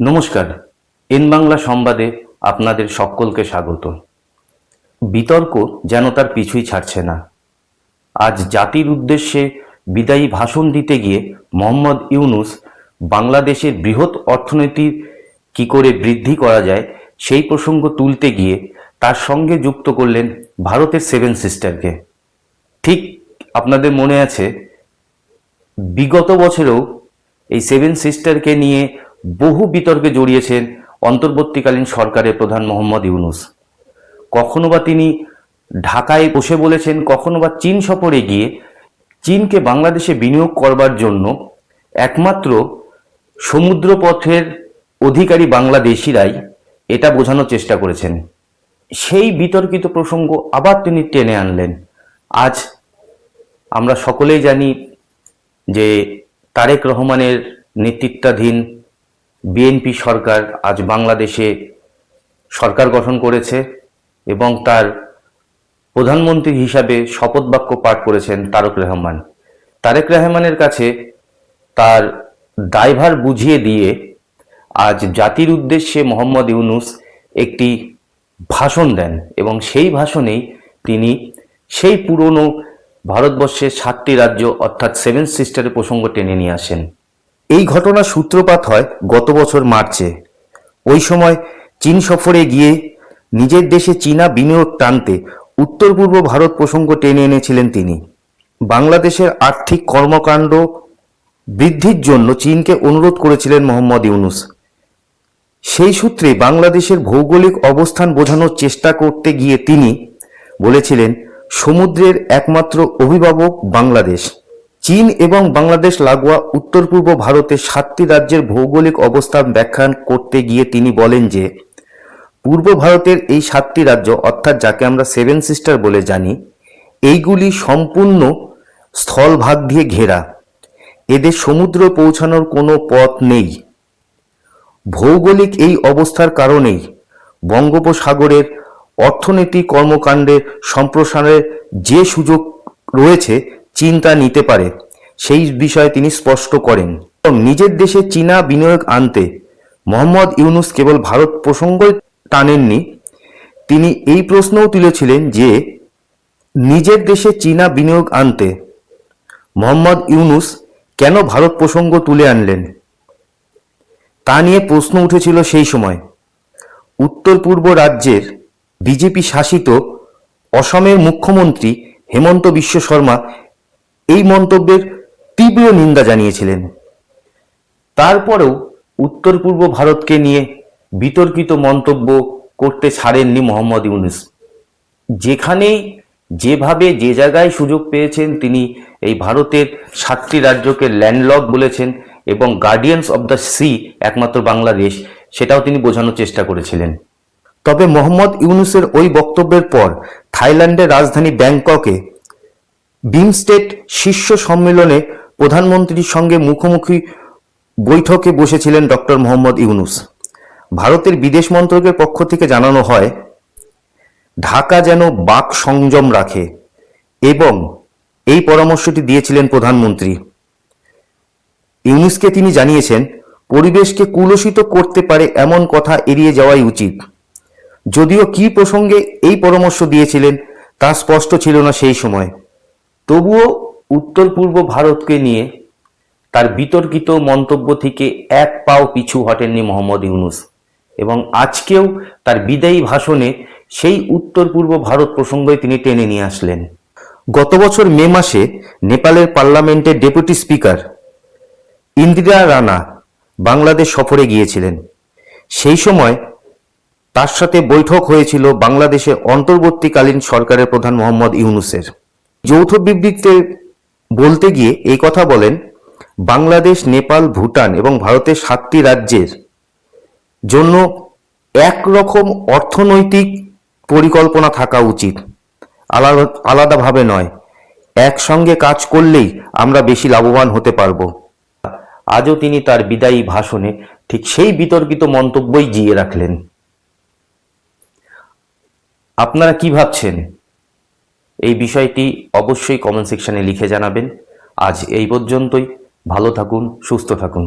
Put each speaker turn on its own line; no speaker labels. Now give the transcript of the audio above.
নমস্কার। এন বাংলা সংবাদে আপনাদের সকলকে স্বাগত। বিতর্ক যেন তার পিছুই ছাড়ছে না। আজ জাতির উদ্দেশ্যে বিদায়ী ভাষণ দিতে গিয়ে মোহাম্মদ ইউনুস বাংলাদেশের বৃহৎ অর্থনীতি কি করে বৃদ্ধি করা যায় সেই প্রসঙ্গ তুলতে গিয়ে তার সঙ্গে যুক্ত করলেন ভারতের সেভেন সিস্টারকে। ঠিক আপনাদের মনে আছে, বিগত বছরেও এই সেভেন সিস্টারকে নিয়ে বহু বিতর্কে জড়িয়েছেন অন্তর্বর্তীকালীন সরকারের প্রধান মোহাম্মদ ইউনুস। কখনো বা তিনি ঢাকায় বসে বলেছেন, কখনো বা চীন সফরে গিয়ে চীনকে বাংলাদেশে বিনিয়োগ করবার জন্য একমাত্র সমুদ্রপথের অধিকারী বাংলাদেশিরাই এটা বোঝানোর চেষ্টা করেছেন। সেই বিতর্কিত প্রসঙ্গ আবার তিনি টেনে আনলেন। আজ আমরা সকলেই জানি যে তারেক রহমানের নেতৃত্বাধীন বিএনপি সরকার আজ বাংলাদেশে সরকার গঠন করেছে এবং তার প্রধানমন্ত্রী হিসাবে শপথ বাক্য পাঠ করেছেন তারক রহমান। তারেক রহমানের কাছে তার দায়ভার বুঝিয়ে দিয়ে আজ জাতির উদ্দেশ্যে মোহাম্মদ ইউনুস একটি ভাষণ দেন এবং সেই ভাষণেই তিনি সেই পুরনো ভারতবর্ষের সাতটি রাজ্য অর্থাৎ সেভেন সিস্টারের প্রসঙ্গ টেনে নিয়ে আসেন। এই ঘটনার সূত্রপাত হয় গত বছর মার্চে। ওই সময় চীন সফরে গিয়ে নিজের দেশে চীনা বিনিয়োগ টানতে উত্তর পূর্ব ভারত প্রসঙ্গ টেনে এনেছিলেন তিনি। বাংলাদেশের আর্থিক কর্মকাণ্ড বৃদ্ধির জন্য চীনকে অনুরোধ করেছিলেন মোহাম্মদ ইউনুস। সেই সূত্রে বাংলাদেশের ভৌগোলিক অবস্থান বোঝানোর চেষ্টা করতে গিয়ে তিনি বলেছিলেন, সমুদ্রের একমাত্র অভিভাবক বাংলাদেশ। চীন এবং বাংলাদেশ লাগোয়া উত্তর পূর্ব ভারতের সাতটি রাজ্যের ভৌগোলিক অবস্থান ব্যাখ্যা করতে গিয়ে তিনি বলেন যে, পূর্ব ভারতের এই সাতটি রাজ্য, অর্থাৎ যাকে আমরা সেভেন সিস্টার বলে জানি, এইগুলি সম্পূর্ণ স্থলভাগ দিয়ে ঘেরা। এদের সমুদ্র পৌঁছানোর কোনো পথ নেই। ভৌগোলিক এই অবস্থার কারণেই বঙ্গোপসাগরের অর্থনৈতিক কর্মকাণ্ডের সম্প্রসারণের যে সুযোগ রয়েছে চীন তা নিতে পারে। সেই বিষয়ে তিনি স্পষ্ট করেন। এবং নিজের দেশে চীনা বিনিয়োগ আনতে মোহাম্মদ ইউনুস কেবল ভারত প্রসঙ্গই টানেননি। তিনি এই প্রশ্নও তুলেছিলেন যে, নিজের দেশে চীনা বিনিয়োগ আনতে মোহাম্মদ ইউনুস কেন ভারত প্রসঙ্গ তুলে আনলেন? তা নিয়ে প্রশ্ন উঠেছিল সেই সময়। উত্তর পূর্ব রাজ্যের বিজেপি শাসিত অসমের মুখ্যমন্ত্রী হেমন্ত বিশ্ব শর্মা এই মন্তব্যের তীব্র নিন্দা জানিয়েছিলেন। তারপরেও উত্তর পূর্ব ভারতকে নিয়ে বিতর্কিত মন্তব্য করতে ছাড়েননি মোহাম্মদ ইউনুস। যেখানেই, যেভাবে, যে জায়গায় সুযোগ পেয়েছেন তিনি এই ভারতের সাতটি রাজ্যকে ল্যান্ডলক বলেছেন এবং গার্ডিয়ানস অব দ্য সি একমাত্র বাংলাদেশ সেটাও তিনি বোঝানোর চেষ্টা করেছিলেন। তবে মোহাম্মদ ইউনুসের ওই বক্তব্যের পর থাইল্যান্ডের রাজধানী ব্যাংককে বিমস্টেট শীর্ষ সম্মেলনে প্রধানমন্ত্রীর সঙ্গে মুখোমুখি বৈঠকে বসেছিলেন ডক্টর মোহাম্মদ ইউনুস। ভারতের বিদেশ মন্ত্রকের পক্ষ থেকে জানানো হয়, ঢাকা যেন বাক সংযম রাখে এবং এই পরামর্শটি দিয়েছিলেন প্রধানমন্ত্রী। ইউনুসকে তিনি জানিয়েছেন, পরিবেশকে কুলসিত করতে পারে এমন কথা এড়িয়ে যাওয়াই উচিত। যদিও কি প্রসঙ্গে এই পরামর্শ দিয়েছিলেন তা স্পষ্ট ছিল না সেই সময়। তবুও উত্তর পূর্ব ভারতকে নিয়ে তার বিতর্কিত মন্তব্য থেকে এক পাও পিছু হটেননি মোহাম্মদ ইউনুস এবং আজকেও তার বিদায়ী ভাষণে সেই উত্তর পূর্ব ভারত প্রসঙ্গই তিনি টেনে নিয়ে আসলেন। গত বছর মে মাসে নেপালের পার্লামেন্টের ডেপুটি স্পিকার ইন্দিরা রানা বাংলাদেশ সফরে গিয়েছিলেন। সেই সময় তার সাথে বৈঠক হয়েছিল বাংলাদেশের অন্তর্বর্তীকালীন সরকারের প্রধান মোহাম্মদ ইউনুসের। যৌথ বিবৃতিতে বলতে গিয়ে এই কথা বলেন, বাংলাদেশ, নেপাল, ভুটান এবং ভারতের সাতটি রাজ্যের জন্য একরকম অর্থনৈতিক পরিকল্পনা থাকা উচিত। আলাদা, আলাদাভাবে নয়, একসঙ্গে কাজ করলেই আমরা বেশি লাভবান হতে পারব। আজও তিনি তার বিদায়ী ভাষণে ঠিক সেই বিতর্কিত মন্তব্যই জিয়ে রাখলেন। আপনারা কি ভাবছেন? এই বিষয়টি অবশ্যই কমেন্ট সেকশানে লিখে জানাবেন। আজ এই পর্যন্তই। ভালো থাকুন সুস্থ থাকুন।